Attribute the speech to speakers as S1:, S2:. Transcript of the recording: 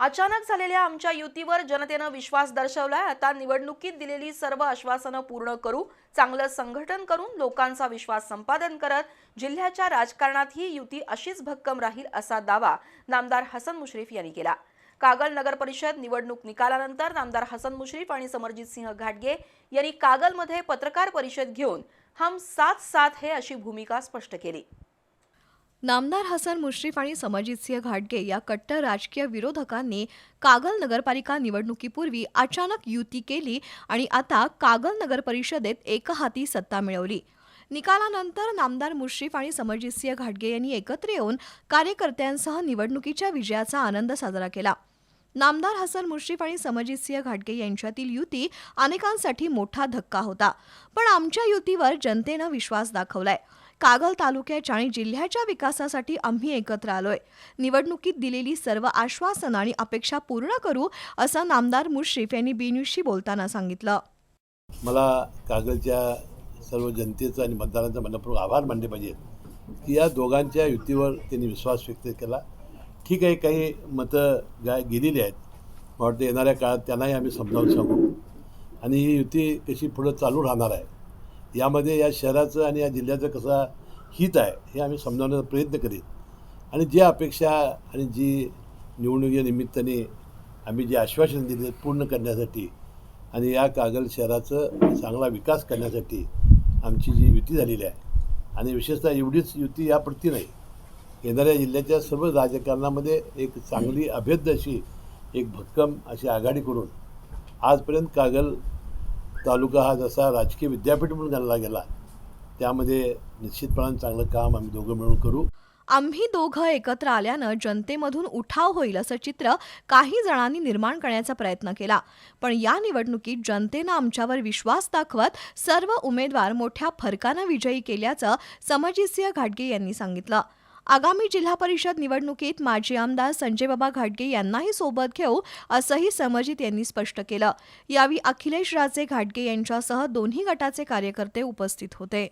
S1: अचानक झालेल्या आमच्या युतीवर जनतेनं विश्वास दर्शवलाय. आता निवडणुकीत दिलेली सर्व आश्वासनं पूर्ण करू चांगलं संघटन करून लोकांचा विश्वास संपादन करत जिल्ह्याच्या राजकारणात ही युती अशीच भक्कम राहील असा दावा नामदार हसन मुश्रीफ यांनी केला. कागल नगर परिषद निवडणूक निकालानंतर नामदार हसन मुश्रीफ आणि समरजित सिंह घाटगे यांनी कागलमध्ये पत्रकार परिषद घेऊन हम साथ साथ हे अशी भूमिका स्पष्ट केली.
S2: नामदार हसन मुश्रीफ आणि समजितसिंह घाटगे या कट्टर राजकीय विरोधकांनी कागल नगरपालिका निवडणुकीपूर्वी अचानक युती केली आणि आता कागल नगर परिषदेत एकहाती सत्ता मिळवली. निकालानंतर नामदार मुश्रीफ आणि समरजितसिंह घाटगे यांनी एकत्र येऊन कार्यकर्त्यांसह निवडणुकीच्या विजयाचा आनंद साजरा केला. नामदार हसन मुश्रीफ आणि समजितसिंह घाटगे यांच्यातील युती अनेकांसाठी मोठा धक्का होता पण आमच्या युतीवर जनतेनं विश्वास दाखवलाय. कागल तालुक्याच्या आणि जिल्ह्याच्या विकासासाठी आम्ही एकत्र आलोय. निवडणुकीत दिलेली सर्व आश्वासनं आणि अपेक्षा पूर्ण करू असं नामदार मुश्रीफ यांनी बीन्यूजशी बोलताना सांगितलं.
S3: मला कागलच्या सर्व जनतेचं आणि मतदारांचा मनपूर्वक आभार मानले पाहिजे की या दोघांच्या युतीवर त्यांनी विश्वास व्यक्त केला. ठीक आहे काही मतं गा गेलेली आहेत मला वाटतं येणाऱ्या काळात त्यांनाही आम्ही समजावून सांगू. आणि ही युती कशी पुढं चालू राहणार आहे यामध्ये या शहराचं आणि या जिल्ह्याचं कसा हित आहे हे आम्ही समजावण्याचा प्रयत्न करीत. आणि जी अपेक्षा आणि जी निवडणुकीच्या निमित्ताने आम्ही जे आश्वासन दिले पूर्ण करण्यासाठी आणि या कागल शहराचं चांगला विकास करण्यासाठी आमची जी युती झालेली आहे आणि विशेषतः एवढीच युती यापुरती नाही येणाऱ्या जिल्ह्याच्या सर्व राजकारणामध्ये एक चांगली अभेद्य अशी एक भक्कम अशी आघाडी करून आजपर्यंत कागल तालुका हा जसा राजकीय विद्यापीठ म्हणून गणला गेला त्यामध्ये निश्चितपणाने चांगलं काम आम्ही दोघं मिळून करू.
S2: आम्ही दोघं एकत्र आल्यानं जनतेमधून उठाव होईल असं चित्र काही जणांनी निर्माण करण्याचा प्रयत्न केला. पण या निवडणुकीत जनतेनं आमच्यावर विश्वास दाखवत सर्व उमेदवार मोठ्या फरकानं विजयी केल्याचं समरजितसिंह घाटगे यांनी सांगितलं. आगामी जिल्हा परिषद निवडणुकीत माजी आमदार संजयबाबा घाटगे यांनाही सोबत घेऊ असंही समजित यांनी स्पष्ट केलं. यावेळी अखिलेश राजे घाटगे यांच्यासह दोन्ही गटाचे कार्यकर्ते उपस्थित होते.